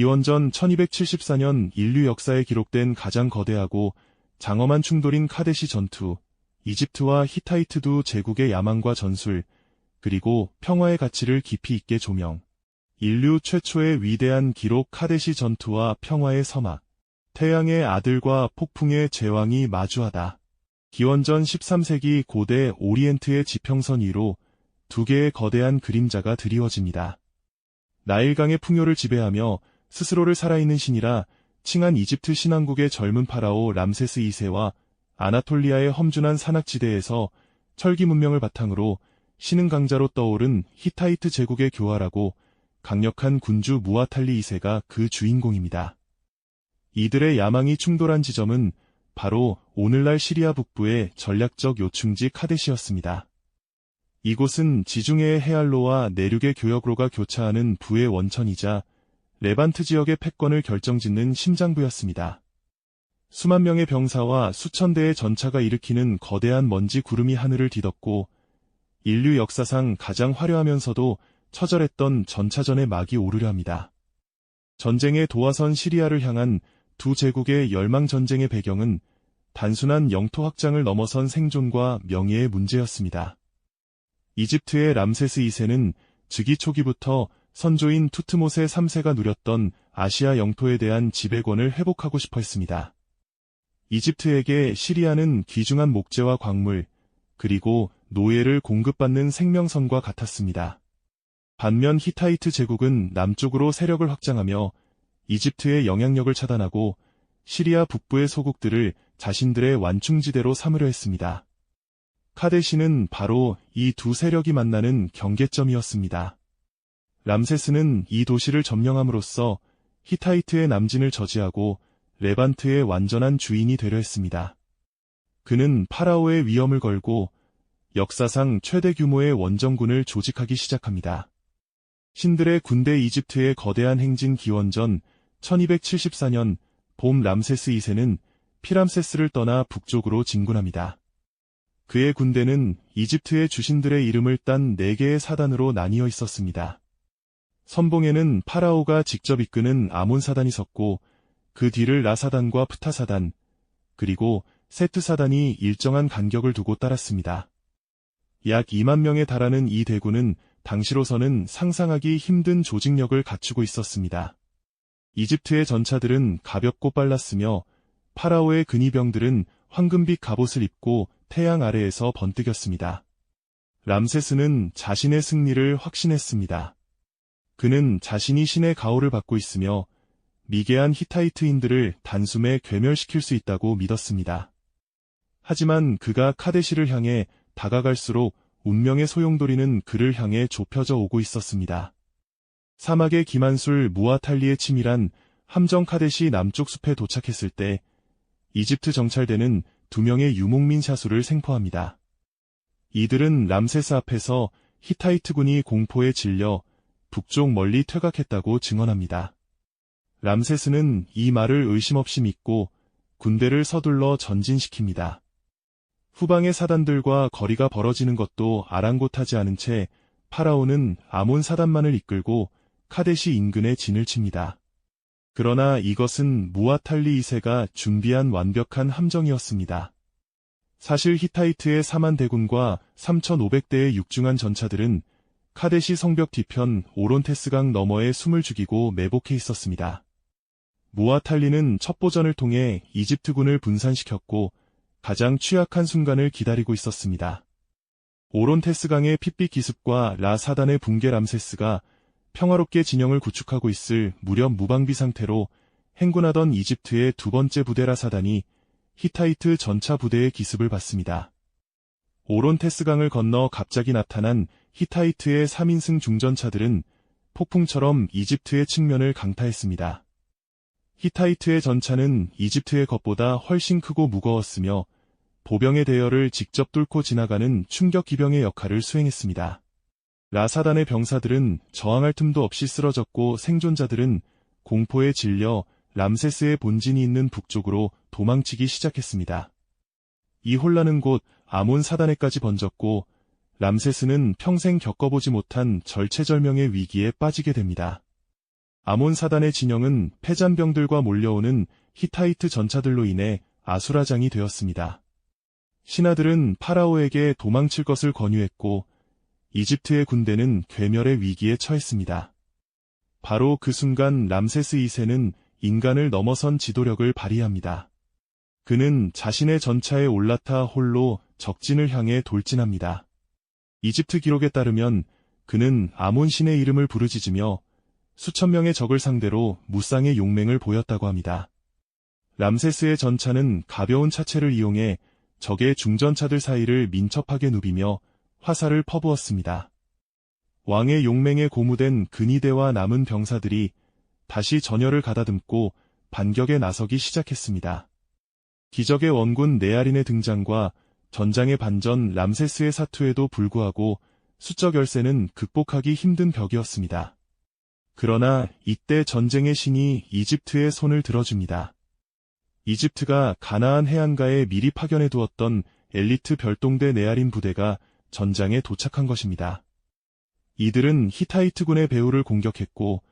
기원전 1274년 인류 역사에 기록된 가장 거대하고 장엄한 충돌인 카데시 전투, 이집트와 히타이트 두 제국의 야망과 전술, 그리고 평화의 가치를 깊이 있게 조명. 인류 최초의 위대한 기록 카데시 전투와 평화의 서막. 태양의 아들과 폭풍의 제왕이 마주하다. 기원전 13세기 고대 오리엔트의 지평선 위로 두 개의 거대한 그림자가 드리워집니다. 나일강의 풍요를 지배하며 스스로를 살아있는 신이라 칭한 이집트 신왕국의 젊은 파라오 람세스 2세와 아나톨리아의 험준한 산악지대에서 철기 문명을 바탕으로 신흥 강자로 떠오른 히타이트 제국의 교활하고 강력한 군주 무아탈리 2세가 그 주인공입니다. 이들의 야망이 충돌한 지점은 바로 오늘날 시리아 북부의 전략적 요충지 카데시였습니다. 이곳은 지중해의 해알로와 내륙의 교역로가 교차하는 부의 원천이자 레반트 지역의 패권을 결정짓는 심장부였습니다. 수만 명의 병사와 수천 대의 전차가 일으키는 거대한 먼지 구름이 하늘을 뒤덮고 인류 역사상 가장 화려하면서도 처절했던 전차전의 막이 오르려 합니다. 전쟁의 도화선 시리아를 향한 두 제국의 열망 전쟁의 배경은 단순한 영토 확장을 넘어선 생존과 명예의 문제였습니다. 이집트의 람세스 2세는 즉위 초기부터 선조인 투트모세 3세가 누렸던 아시아 영토에 대한 지배권을 회복하고 싶어 했습니다. 이집트에게 시리아는 귀중한 목재와 광물, 그리고 노예를 공급받는 생명선과 같았습니다. 반면 히타이트 제국은 남쪽으로 세력을 확장하며 이집트의 영향력을 차단하고 시리아 북부의 소국들을 자신들의 완충지대로 삼으려 했습니다. 카데시는 바로 이 두 세력이 만나는 경계점이었습니다. 람세스는 이 도시를 점령함으로써 히타이트의 남진을 저지하고 레반트의 완전한 주인이 되려 했습니다. 그는 파라오의 위험을 걸고 역사상 최대 규모의 원정군을 조직하기 시작합니다. 신들의 군대 이집트의 거대한 행진 기원전 1274년 봄 람세스 2세는 피람세스를 떠나 북쪽으로 진군합니다. 그의 군대는 이집트의 주신들의 이름을 딴 4개의 사단으로 나뉘어 있었습니다. 선봉에는 파라오가 직접 이끄는 아몬 사단이 섰고 그 뒤를 라사단과 프타사단, 그리고 세트 사단이 일정한 간격을 두고 따랐습니다. 약 2만 명에 달하는 이 대군은 당시로서는 상상하기 힘든 조직력을 갖추고 있었습니다. 이집트의 전차들은 가볍고 빨랐으며 파라오의 근위병들은 황금빛 갑옷을 입고 태양 아래에서 번뜩였습니다. 람세스는 자신의 승리를 확신했습니다. 그는 자신이 신의 가호를 받고 있으며 미개한 히타이트인들을 단숨에 괴멸시킬 수 있다고 믿었습니다. 하지만 그가 카데시를 향해 다가갈수록 운명의 소용돌이는 그를 향해 좁혀져 오고 있었습니다. 사막의 기만술 무아탈리의 치밀한 함정 카데시 남쪽 숲에 도착했을 때 이집트 정찰대는 두 명의 유목민 샤수를 생포합니다. 이들은 람세스 앞에서 히타이트군이 공포에 질려 북쪽 멀리 퇴각했다고 증언합니다. 람세스는 이 말을 의심 없이 믿고 군대를 서둘러 전진시킵니다. 후방의 사단들과 거리가 벌어지는 것도 아랑곳하지 않은 채 파라오는 아몬 사단만을 이끌고 카데시 인근에 진을 칩니다. 그러나 이것은 무아탈리 2세가 준비한 완벽한 함정이었습니다. 사실 히타이트의 4만 대군과 3,500대의 육중한 전차들은 카데시 성벽 뒤편 오론테스강 너머에 숨을 죽이고 매복해 있었습니다. 무아탈리는 첩보전을 통해 이집트군을 분산시켰고 가장 취약한 순간을 기다리고 있었습니다. 오론테스강의 핏빛 기습과 라사단의 붕괴 람세스가 평화롭게 진영을 구축하고 있을 무렵 무방비 상태로 행군하던 이집트의 두 번째 부대 라 사단이 히타이트 전차 부대의 기습을 받습니다. 오론테스강을 건너 갑자기 나타난 히타이트의 3인승 중전차들은 폭풍처럼 이집트의 측면을 강타했습니다. 히타이트의 전차는 이집트의 것보다 훨씬 크고 무거웠으며 보병의 대열을 직접 뚫고 지나가는 충격 기병의 역할을 수행했습니다. 라사단의 병사들은 저항할 틈도 없이 쓰러졌고 생존자들은 공포에 질려 람세스의 본진이 있는 북쪽으로 도망치기 시작했습니다. 이 혼란은 곧 아몬 사단에까지 번졌고 람세스는 평생 겪어보지 못한 절체절명의 위기에 빠지게 됩니다. 아몬 사단의 진영은 패잔병들과 몰려오는 히타이트 전차들로 인해 아수라장이 되었습니다. 신하들은 파라오에게 도망칠 것을 권유했고 이집트의 군대는 괴멸의 위기에 처했습니다. 바로 그 순간 람세스 2세는 인간을 넘어선 지도력을 발휘합니다. 그는 자신의 전차에 올라타 홀로 적진을 향해 돌진합니다. 이집트 기록에 따르면 그는 아몬 신의 이름을 부르짖으며 수천 명의 적을 상대로 무쌍의 용맹을 보였다고 합니다. 람세스의 전차는 가벼운 차체를 이용해 적의 중전차들 사이를 민첩하게 누비며 화살을 퍼부었습니다. 왕의 용맹에 고무된 근위대와 남은 병사들이 다시 전열을 가다듬고 반격에 나서기 시작했습니다. 기적의 원군 네아린의 등장과 전장의 반전 람세스의 사투에도 불구하고 수적 열세는 극복하기 힘든 벽이었습니다. 그러나 이때 전쟁의 신이 이집트의 손을 들어줍니다. 이집트가 가나안 해안가에 미리 파견해 두었던 엘리트 별동대 네아린 부대가 전장에 도착한 것입니다. 이들은 히타이트군의 배후를 공격했고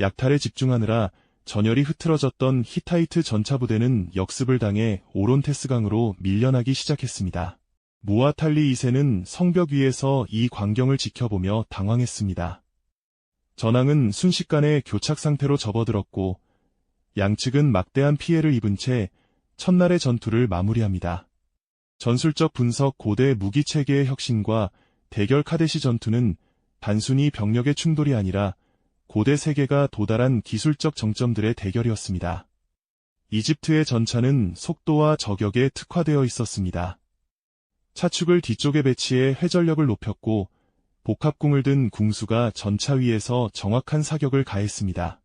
약탈에 집중하느라 전열이 흐트러졌던 히타이트 전차 부대는 역습을 당해 오론테스강으로 밀려나기 시작했습니다. 무아탈리 2세는 성벽 위에서 이 광경을 지켜보며 당황했습니다. 전황은 순식간에 교착 상태로 접어들었고 양측은 막대한 피해를 입은 채 첫날의 전투를 마무리합니다. 전술적 분석 고대 무기 체계의 혁신과 대결 카데시 전투는 단순히 병력의 충돌이 아니라 고대 세계가 도달한 기술적 정점들의 대결이었습니다. 이집트의 전차는 속도와 저격에 특화되어 있었습니다. 차축을 뒤쪽에 배치해 회전력을 높였고 복합궁을 든 궁수가 전차 위에서 정확한 사격을 가했습니다.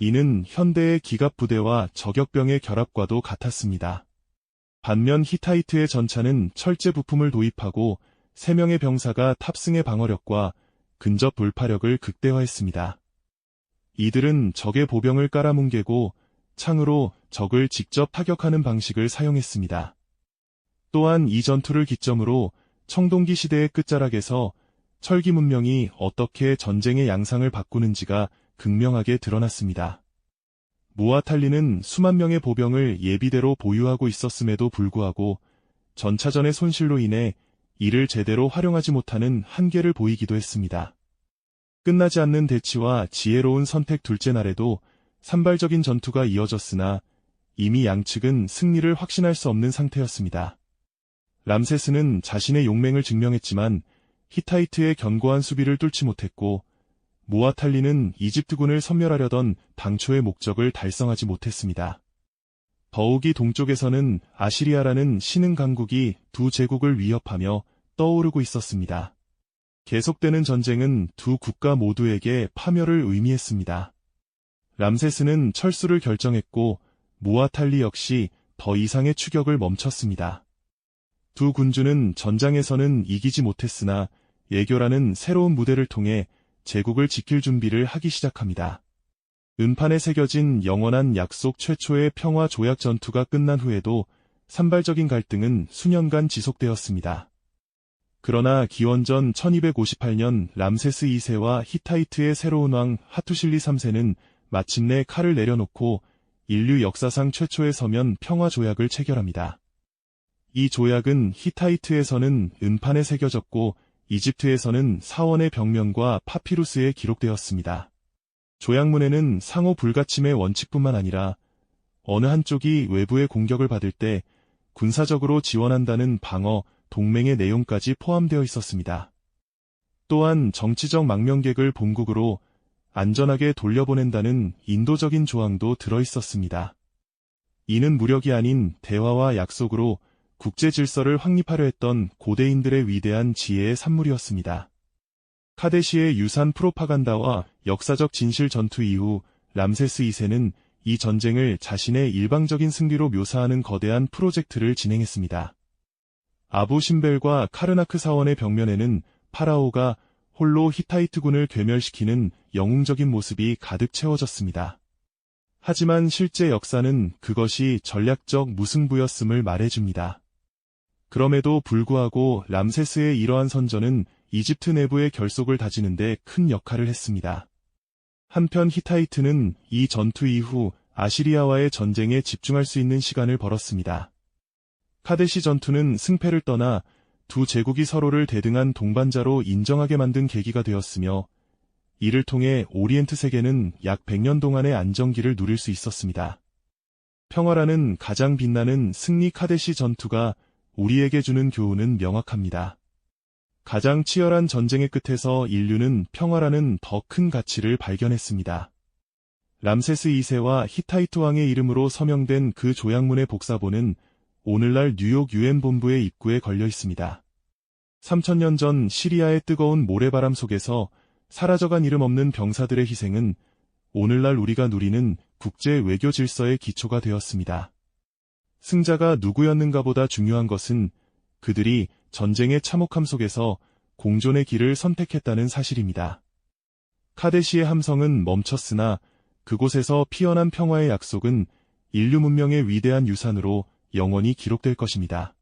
이는 현대의 기갑부대와 저격병의 결합과도 같았습니다. 반면 히타이트의 전차는 철제 부품을 도입하고 3명의 병사가 탑승의 방어력과 근접 돌파력을 극대화했습니다. 이들은 적의 보병을 깔아뭉개고 창으로 적을 직접 타격하는 방식을 사용했습니다. 또한 이 전투를 기점으로 청동기 시대의 끝자락에서 철기 문명이 어떻게 전쟁의 양상을 바꾸는지가 극명하게 드러났습니다. 무아탈리는 수만 명의 보병을 예비대로 보유하고 있었음에도 불구하고 전차전의 손실로 인해 이를 제대로 활용하지 못하는 한계를 보이기도 했습니다. 끝나지 않는 대치와 지혜로운 선택 둘째 날에도 산발적인 전투가 이어졌으나 이미 양측은 승리를 확신할 수 없는 상태였습니다. 람세스는 자신의 용맹을 증명했지만 히타이트의 견고한 수비를 뚫지 못했고 모아탈리는 이집트군을 섬멸하려던 당초의 목적을 달성하지 못했습니다. 더욱이 동쪽에서는 아시리아라는 신흥 강국이 두 제국을 위협하며 떠오르고 있었습니다. 계속되는 전쟁은 두 국가 모두에게 파멸을 의미했습니다. 람세스는 철수를 결정했고 모아탈리 역시 더 이상의 추격을 멈췄습니다. 두 군주는 전장에서는 이기지 못했으나 예교라는 새로운 무대를 통해 제국을 지킬 준비를 하기 시작합니다. 은판에 새겨진 영원한 약속 최초의 평화 조약 전투가 끝난 후에도 산발적인 갈등은 수년간 지속되었습니다. 그러나 기원전 1258년 람세스 2세와 히타이트의 새로운 왕 하투실리 3세는 마침내 칼을 내려놓고 인류 역사상 최초의 서면 평화 조약을 체결합니다. 이 조약은 히타이트에서는 은판에 새겨졌고 이집트에서는 사원의 벽면과 파피루스에 기록되었습니다. 조약문에는 상호 불가침의 원칙뿐만 아니라 어느 한쪽이 외부의 공격을 받을 때 군사적으로 지원한다는 방어, 동맹의 내용까지 포함되어 있었습니다. 또한 정치적 망명객을 본국으로 안전하게 돌려보낸다는 인도적인 조항도 들어 있었습니다. 이는 무력이 아닌 대화와 약속으로 국제 질서를 확립하려 했던 고대인들의 위대한 지혜의 산물이었습니다. 카데시의 유산 프로파간다와 역사적 진실 전투 이후 람세스 2세는 이 전쟁을 자신의 일방적인 승리로 묘사하는 거대한 프로젝트를 진행했습니다. 아부 신벨과 카르나크 사원의 벽면에는 파라오가 홀로 히타이트군을 괴멸시키는 영웅적인 모습이 가득 채워졌습니다. 하지만 실제 역사는 그것이 전략적 무승부였음을 말해줍니다. 그럼에도 불구하고 람세스의 이러한 선전은 이집트 내부의 결속을 다지는데 큰 역할을 했습니다. 한편 히타이트는 이 전투 이후 아시리아와의 전쟁에 집중할 수 있는 시간을 벌었습니다. 카데시 전투는 승패를 떠나 두 제국이 서로를 대등한 동반자로 인정하게 만든 계기가 되었으며 이를 통해 오리엔트 세계는 약 100년 동안의 안정기를 누릴 수 있었습니다. 평화라는 가장 빛나는 승리 카데시 전투가 우리에게 주는 교훈은 명확합니다. 가장 치열한 전쟁의 끝에서 인류는 평화라는 더 큰 가치를 발견했습니다. 람세스 2세와 히타이트 왕의 이름으로 서명된 그 조약문의 복사본은 오늘날 뉴욕 유엔 본부의 입구에 걸려 있습니다. 3천년 전 시리아의 뜨거운 모래바람 속에서 사라져간 이름 없는 병사들의 희생은 오늘날 우리가 누리는 국제 외교 질서의 기초가 되었습니다. 승자가 누구였는가 보다 중요한 것은 그들이 전쟁의 참혹함 속에서 공존의 길을 선택했다는 사실입니다. 카데시의 함성은 멈췄으나 그곳에서 피어난 평화의 약속은 인류 문명의 위대한 유산으로 영원히 기록될 것입니다.